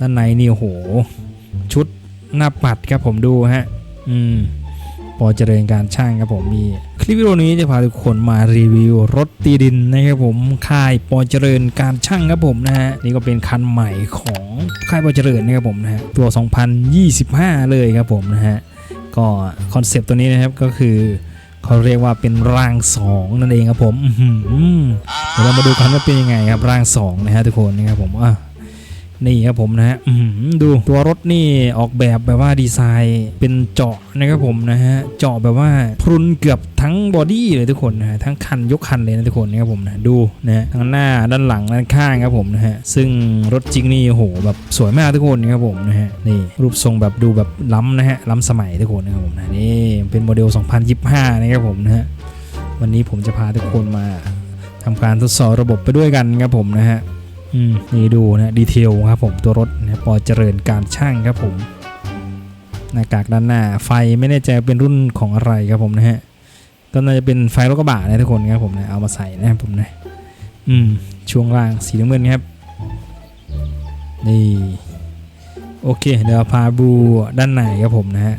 ด้านในนี่โห ชุดหน้าปัดครับผมดูฮะ อืมปอเจริญการช่างครับผมมีคลิปวิดีโอนี้จะพาทุกคนมารีวิวรถตีดินนะครับผมค่ายปอเจริญการช่างครับผมนะฮะนี่ก็เป็นคันใหม่ของค่ายปอเจริญนะครับผมนะฮะตัว 2025 เลยครับผมนะฮะก็คอนเซปต์ตัวนี้นะครับก็คือเขาเรียกว่าเป็นร่างสองนั่นเองครับผมอือหือเดี๋ยวเรามาดูกันว่าเป็นยังไงครับร่างสองนะฮะทุกคนนะครับผมอะ นี่ครับผมนะฮะดูตัวรถนี่ออกแบบแบบว่าดีไซน์เป็นเจาะนะครับผมนะฮะเจาะแบบว่าพรุนเกือบทั้งบอดี้เลยทุกคนนะฮะทั้งคันยกคันเลยนะทุกคนนะครับผมนะดูนะฮะทั้งหน้าด้านหลังด้านข้างครับผมนะฮะซึ่งรถจริงนี่โหแบบสวยมากทุกคนนะครับผมนะฮะนี่รูปทรงแบบดูแบบล้ำนะฮะล้ำสมัยทุกคนนะครับผมนะนี่เป็นโมเดล 2025 นะครับผมนะฮะวันนี้ผมจะพาทุกคนมาทำการทดสอบระบบไปด้วยกันครับผมนะฮะ นี่ดูนะดีเทลครับผมตัวรถนะปอเจริญการช่างครับผมหน้ากากด้านหน้าไฟไม่แน่ใจเป็นรุ่นของอะไรครับผมนะฮะก็น่าจะเป็นไฟรถกระบะนะทุกคนครับผมนะเอามาใส่นะครับผมนะอืมช่วงล่างสีน้ำเงินครับนี่โอเคเดี๋ยวพาบูด้านในครับผมนะฮะ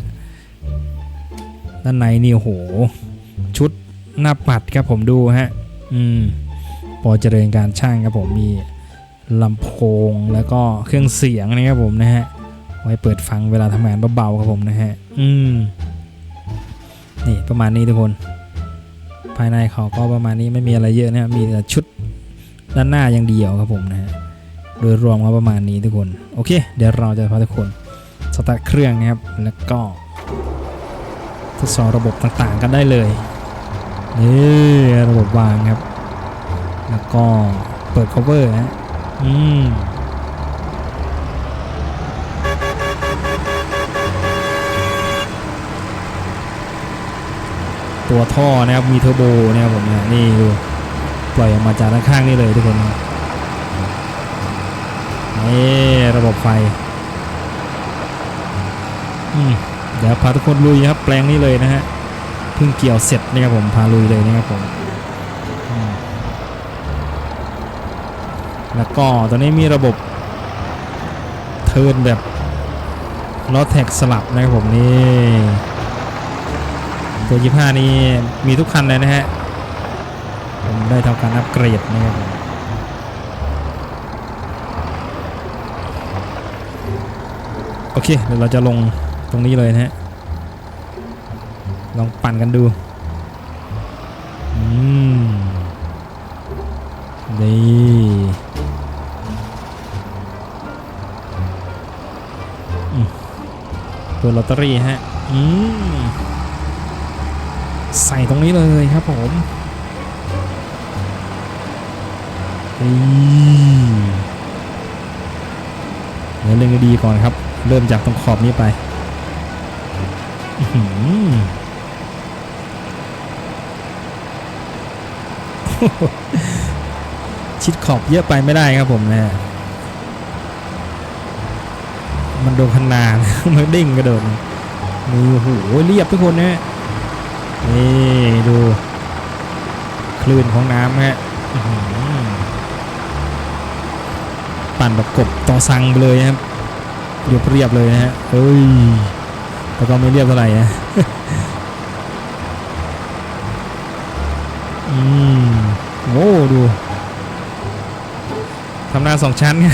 ด้านในนี่โอ้โหชุดหน้าปัดครับผมดูฮะอืมปอเจริญการช่างครับผมมี ลำโพงแล้วก็เครื่องเสียงนะครับผมนะฮะไว้เปิดฟังเวลาทำงานเบาๆครับผมนะฮะอืมนี่ประมาณนี้ทุกคน ภายในเขาก็ประมาณนี้ไม่มีอะไรเยอะนะมีแต่ชุดด้านหน้าอย่างเดียวครับผมนะฮะโดยรวมก็ประมาณนี้ทุกคน โอเค เดี๋ยวเราจะพาทุกคนสตาร์ทเครื่องนะครับแล้วก็ทดสอบระบบต่างๆกันได้เลยนี่ระบบวางครับ แล้วก็เปิด cover ฮะ อืมตัวท่อนะครับมีเทอร์โบนะครับผมนะนี่ดูปล่อยออกมาจากด้านข้างนี่เลยทุกคนนี่ระบบไฟเดี๋ยวพาทุกคนลุยครับแปลงนี้เลยนะฮะเพิ่งเกี่ยวเสร็จนะครับผมพาลุยเลยนะครับผมอืม แล้วก็ตอนนี้มีระบบเทินแบบล้อแท็กสลับนะครับผมนี่ตัว25 นี่มีทุกคันเลยนะฮะผมได้ทำการอัปเกรดนะครับผมโอเค เดี๋ยวเราจะลงตรงนี้เลยนะฮะ ลองปั่นกันดู อืม นี่ ตัวลอตเตอรี่ฮะ อืม ใส่ตรงนี้เลยครับผมเดี๋ยวเล่นดีๆก่อนครับ เริ่มจากตรงขอบนี้ไปอื้อหือชิดขอบเยอะไปไม่ได้ครับผมนะ มันโดนขนาดมันเด้งกระโดดนี่โอ้โหเรียบทุกคนนะนี่ดูคลื่นของน้ำฮะปั่นแบบกบต่อซังไปเลยนะครับเรียบเรียบเลยนะฮะเอ้ยแต่ก็ไม่เรียบเท่าไหร่นะอืมโอ้ดูทำหน้าสองชั้นไง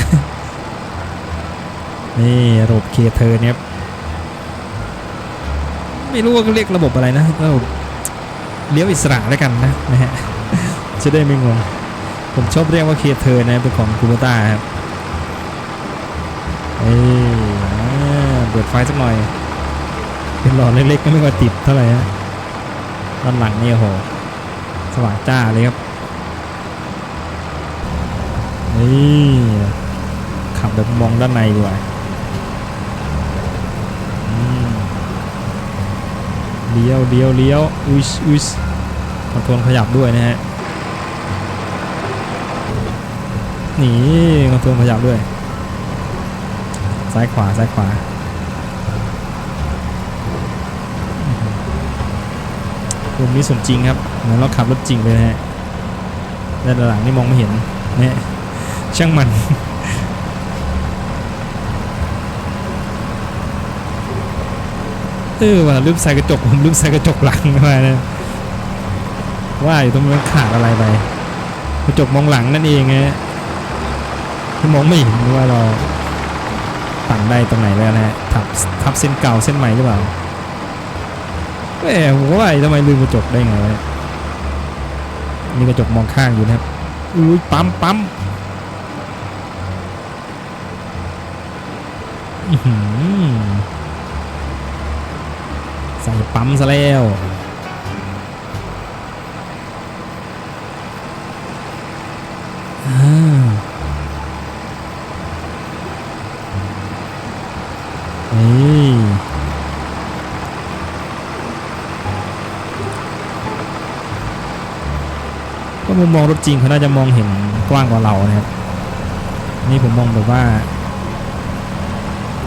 นี่ระบบเคเทอร์เนี่ยไม่รู้ว่าเขาเรียกระบบอะไรนะระบบเลี้ยวอิสระแล้วกันนะนะฮะจะได้ไม่งงผมชอบเรียกว่าเคเทอร์นะเป็นของคูโบต้าครับเอ้ยอ่เปิดไฟสักหน่อย เป็นหลอดเล็กๆก็ไม่ค่อยติดเท่าไหร่ฮะด้านหลังนี่โอ้โหสว่างจ้าเลยครับนี่ขับแบบมองด้านในดีกว่าอืม เลี้ยวเลี้ยวเลี้ยวอุ้ยอุ้ยคอนโทรลขยับด้วยนะฮะนี่คอนโทรลขยับด้วย ซ้ายขวาซ้ายขวามุมนี้สมจริงครับเหมือนเราขับรถจริงเลยนะฮะด้านหลังนี่มองไม่เห็นนะฮะช่างมัน ออว่ะลืมใส่กระจกผมลืมใส่กระจกหลังมานะว่าอยู่ตรงนั้นขาดอะไรไปกระจกมองหลังนั่นเองฮะที่มองไม่เห็นว่าเราตั้งได้ตรงไหนแล้วนะทับทับเส้นเก่าเส้นใหม่หรือเปล่าแหมผมว่าทำไมลืมกระจกได้ไงวะเนี่กระจกมองข้างอยู่นะครับอุ้ยปั๊มปั๊มอือหือใส่ ปั๊มซะแล้วนี่ก็มุมมองรถจริงเขาน่าจะมองเห็นกว้างกว่าเรานะครับ นี่ผมมองแบบว่า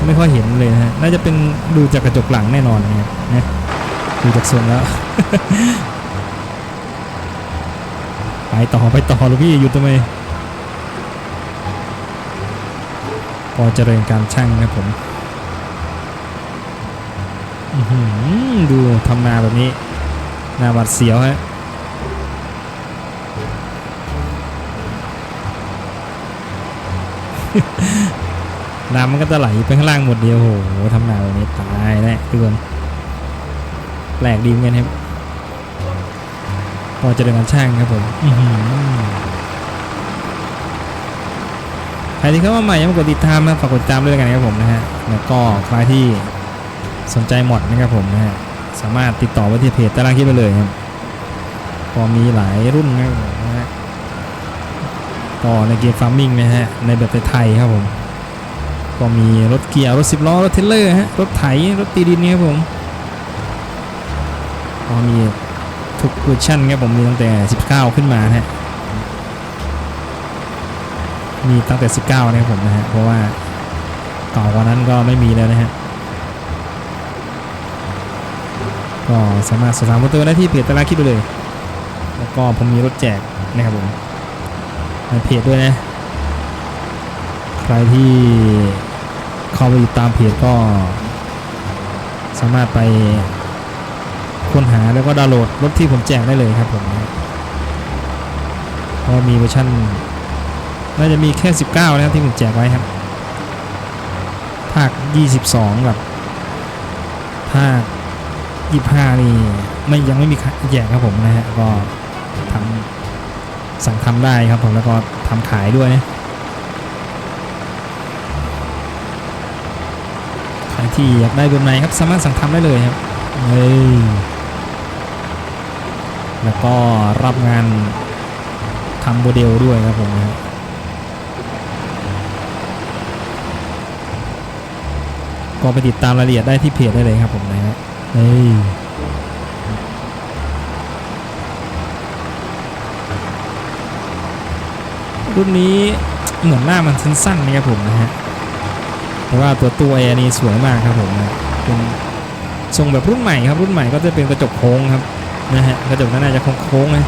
ไม่ค่อยเห็นเลยนะฮะน่าจะเป็นดูจากกระจกหลังแน่นอนนะครับนะดูจากทรงแล้ว ไปต่อไปต่อลูกพี่หยุดทำไมพอเจริญการช่างครับผมอือหือดูทำนาแบบนี้นาหวัดเสียวฮะ น้ำมันก็จะไหลไปข้างล่างหมดเดียวโอ้โหทำนาแบบนี้ตายแน่ทุกคนแปลกดีเหมือนกันครับพอจะเดินการช่างครับผมใครที่เข้ามาใหม่ยังไม่กดติดตามนะฝากกดติดตามด้วยกันนะครับผมนะฮะแล้วก็ใครที่สนใจหมดนะครับผมนะฮะสามารถติดต่อไปที่เพจตารางคลิปไปเลยครับก็มีหลายรุ่นนะครับผมนะฮะก็ในเกมฟาร์มมิ่งนะฮะในแบบไทยครับผม ก็มีรถเกียร์รถสิบล้อรถเทเลอร์ฮะรถไถรถตีดินเนี่ยครับผมก็มีทุกเวอร์ชันครับผมมีตั้งแต่ 19 ขึ้นมาฮะมีตั้งแต่ 19นะครับผมนะฮะเพราะว่าเก่ากว่านั้นก็ไม่มีแล้วนะฮะก็สามารถสอบถามเพิ่มเติมได้ที่เพจตารางคลิปไปเลย แล้วก็ผมมีรถแจกนะครับผมในเพจด้วยนะ ใครที่ เข้าไปติดตามเพจก็ สามารถไปค้นหาแล้วก็ดาวน์โหลดรถที่ผมแจกได้เลยครับผมก็มีเวอร์ชันน่าจะมีแค่ 19 นะครับที่ผมแจกไว้ครับ ภาค 22 กับภาค 25 นี่ไม่ยังไม่มีแจกครับผมนะฮะก็ทำสั่งทำได้ครับผมแล้วก็ทำขายด้วยนะ ใคร ที่อยากได้แบบไหนครับสามารถสั่งทำได้เลยครับเฮ้ยแล้วก็รับงานทำโมเดลด้วยครับผมนะก็ไปติดตามรายละเอียดได้ที่เพจได้เลยครับผมนะฮะเฮ้ยรุ่นนี้เหมือนหน้ามันสั้นๆนะครับผมนะฮะ แต่ว่าตัวตัวแอร์นี่สวยมากครับผมเป็นทรงแบบรุ่นใหม่ครับรุ่นใหม่ก็จะเป็นกระจกโค้งครับนะฮะกระจกน่าจะโค้งๆนะ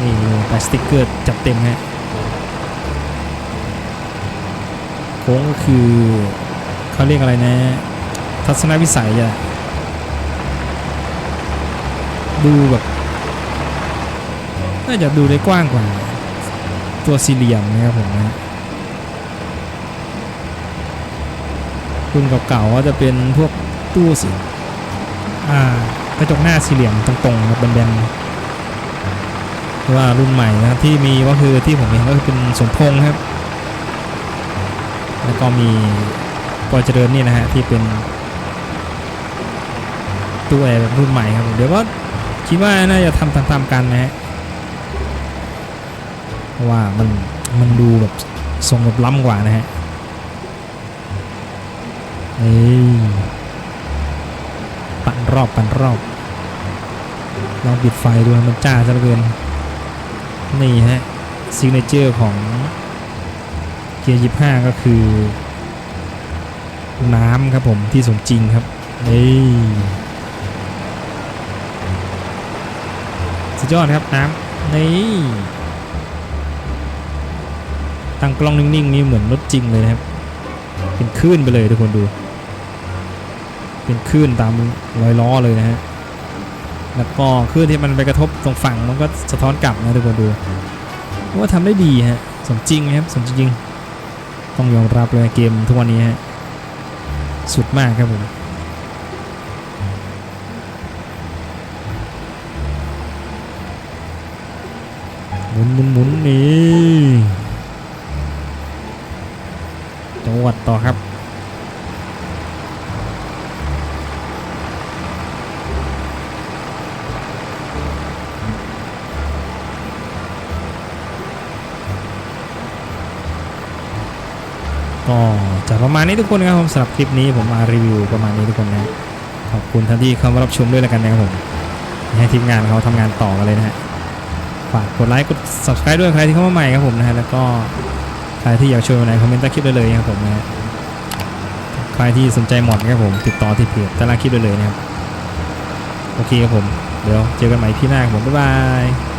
นี่แปสติ๊กเกอร์จัดเต็มฮะโค้งก็คือเขาเรียกอะไรนะ ทัศนวิสัยอะดูแบบน่าจะดูได้กว้างกว่า ตัวสี่เหลี่ยมนะครับผมนะ รุ่นเก่าๆก็จะเป็นพวกตู้สิอ่ากระจกหน้าสี่เหลี่ยมตรงๆครับแบนๆแต่ว่ารุ่นใหม่นะครับที่มีก็คือที่ผมเห็นก็คือเป็นสมพงษ์ครับ แล้วก็มีปอเจริญนี่นะฮะที่เป็นตู้แอร์แบบรุ่นใหม่ครับเดี๋ยวก็คิดว่าน่าจะทำตามๆกันนะฮะเพราะว่ามันมันดูแบบทรงแบบล้ำกว่านะฮะ นี่ปั่นรอบปั่นรอบลองปิดไฟดูมันจ้าซะเหลือเกิน นี่ฮะซิกเนเจอร์ของเกียร์ยี่ห้าก็คือ น้ำครับผมที่สมจริงครับนี่สุดยอดครับน้ำนี่ตั้งกล้องนิ่งๆนี่เหมือนรถจริงเลยนะครับ เป็นคลื่นไปเลยทุกคนดู เป็นคลื่นตามรอยล้อเลยนะฮะแล้วก็คลื่นที่มันไปกระทบตรงฝั่งมันก็สะท้อนกลับนะทุกคนดูว่าทำได้ดีฮะสมจริงครับสมจริงต้องยอมรับเลยเกมทุกวันนี้ฮะสุดมากครับผมหมุนหมุนหมุนนี่จังหวัดต่อครับ จะประมาณนี้ทุกคนนะครับผมสำหรับคลิปนี้ผมมารีวิวประมาณนี้ทุกคนนะขอบคุณท่านที่เข้ามารับชมด้วยแล้วกันนะครับผมให้ทีมงานเขาทำงานต่อกันเลยนะฮะฝากกดไลค์กด subscribe ด้วยใครที่เข้ามาใหม่ครับผมนะฮะแล้วก็ใครที่อยากชวยวันไหนคอมเมนต์ใต้คลิปได้เลยนะครับผมนะฮะใครที่สนใจหมดนะครับผมติดต่อที่เพจต้ล่าคลิปได้เลยนะครับโอเคครับผมเดี๋ยวเจอกันใหม่พี่หน้าครับผมบ๊ายบาย